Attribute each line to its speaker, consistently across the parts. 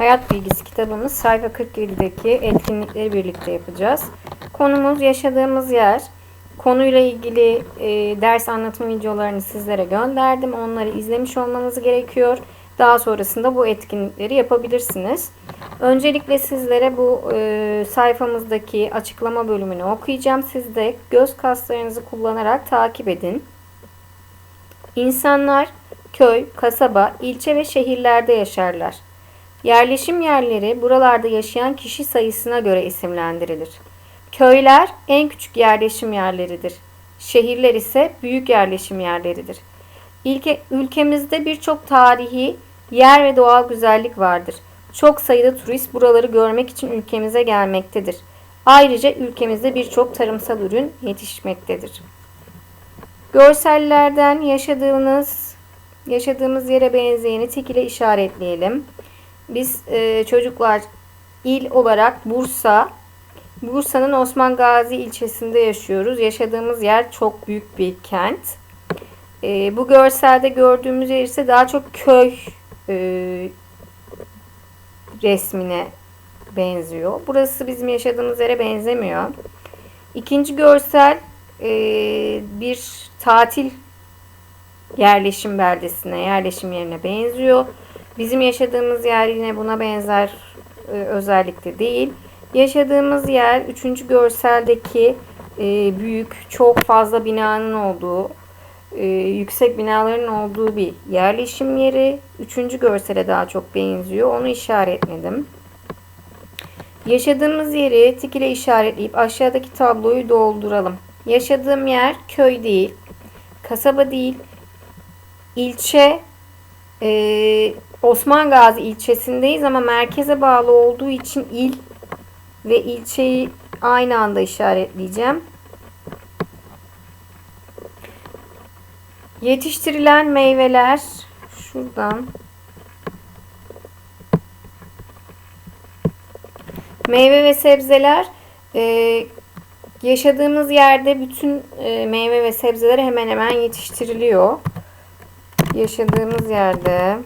Speaker 1: Hayat Bilgisi kitabımız sayfa 47'deki etkinlikleri birlikte yapacağız. Konumuz yaşadığımız yer. Konuyla ilgili e, ders anlatım videolarını sizlere gönderdim. Onları izlemiş olmanız gerekiyor. Daha sonrasında bu etkinlikleri yapabilirsiniz. Öncelikle sizlere bu e, sayfamızdaki açıklama bölümünü okuyacağım. Siz de göz kaslarınızı kullanarak takip edin. İnsanlar köy, kasaba, ilçe ve şehirlerde yaşarlar. Yerleşim yerleri buralarda yaşayan kişi sayısına göre isimlendirilir. Köyler en küçük yerleşim yerleridir. Şehirler ise büyük yerleşim yerleridir. İlke, ülkemizde birçok tarihi yer ve doğal güzellik vardır. Çok sayıda turist buraları görmek için ülkemize gelmektedir. Ayrıca ülkemizde birçok tarımsal ürün yetişmektedir. Görsellerden yaşadığınız yaşadığımız yere benzeyeni tik ile işaretleyelim. Biz e, çocuklar il olarak Bursa, Bursa'nın Osman Gazi ilçesinde yaşıyoruz. Yaşadığımız yer çok büyük bir kent. E, bu görselde gördüğümüz yer ise daha çok köy e, resmine benziyor. Burası bizim yaşadığımız yere benzemiyor. İkinci görsel e, bir tatil yerleşim beldesine, yerleşim yerine benziyor. Bizim yaşadığımız yer yine buna benzer e, özellikle değil. Yaşadığımız yer üçüncü görseldeki e, büyük, çok fazla binanın olduğu, e, yüksek binaların olduğu bir yerleşim yeri. Üçüncü görsele daha çok benziyor. Onu işaretledim. Yaşadığımız yeri tik ile işaretleyip aşağıdaki tabloyu dolduralım. Yaşadığım yer köy değil, kasaba değil, ilçe e, Osman Gazi ilçesindeyiz ama merkeze bağlı olduğu için il ve ilçeyi aynı anda işaretleyeceğim. Yetiştirilen meyveler şuradan meyve ve sebzeler e, yaşadığımız yerde bütün e, meyve ve sebzeler hemen hemen yetiştiriliyor. Yaşadığımız yerde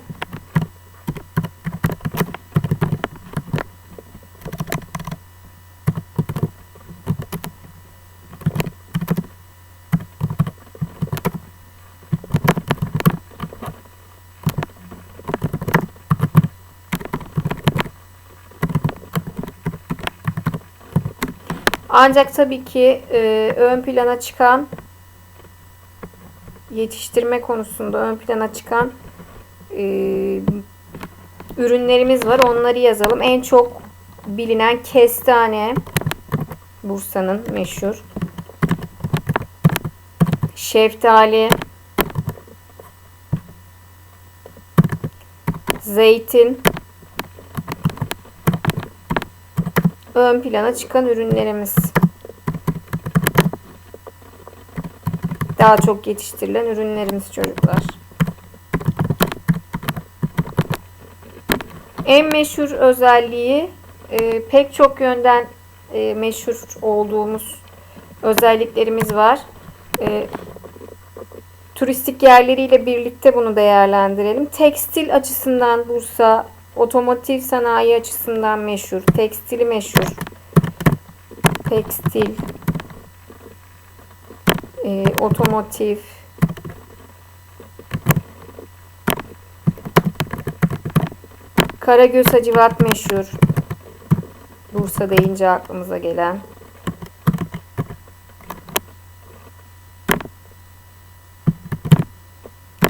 Speaker 1: Ancak tabii ki e, ön plana çıkan yetiştirme konusunda ön plana çıkan e, ürünlerimiz var. Onları yazalım. En çok bilinen kestane Bursa'nın meşhur. Şeftali zeytin ön plana çıkan ürünlerimiz. Daha çok yetiştirilen ürünlerimiz çocuklar. En meşhur özelliği e, pek çok yönden e, meşhur olduğumuz özelliklerimiz var. E, turistik yerleriyle birlikte bunu değerlendirelim. Tekstil açısından Bursa Otomotiv sanayi açısından meşhur. Tekstili meşhur. Tekstil. E, otomotiv. Karagöz Hacivat meşhur. Bursa deyince aklımıza gelen.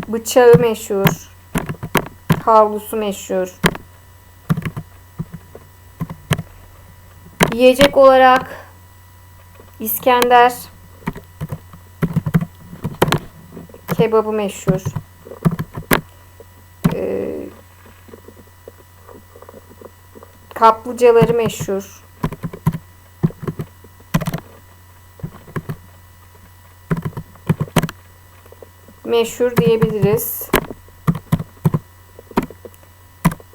Speaker 1: Bıçağı meşhur. Havlusu meşhur. Yiyecek olarak İskender kebabı meşhur. Ee, kaplıcaları meşhur. Meşhur diyebiliriz.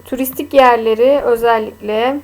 Speaker 1: Turistik yerleri özellikle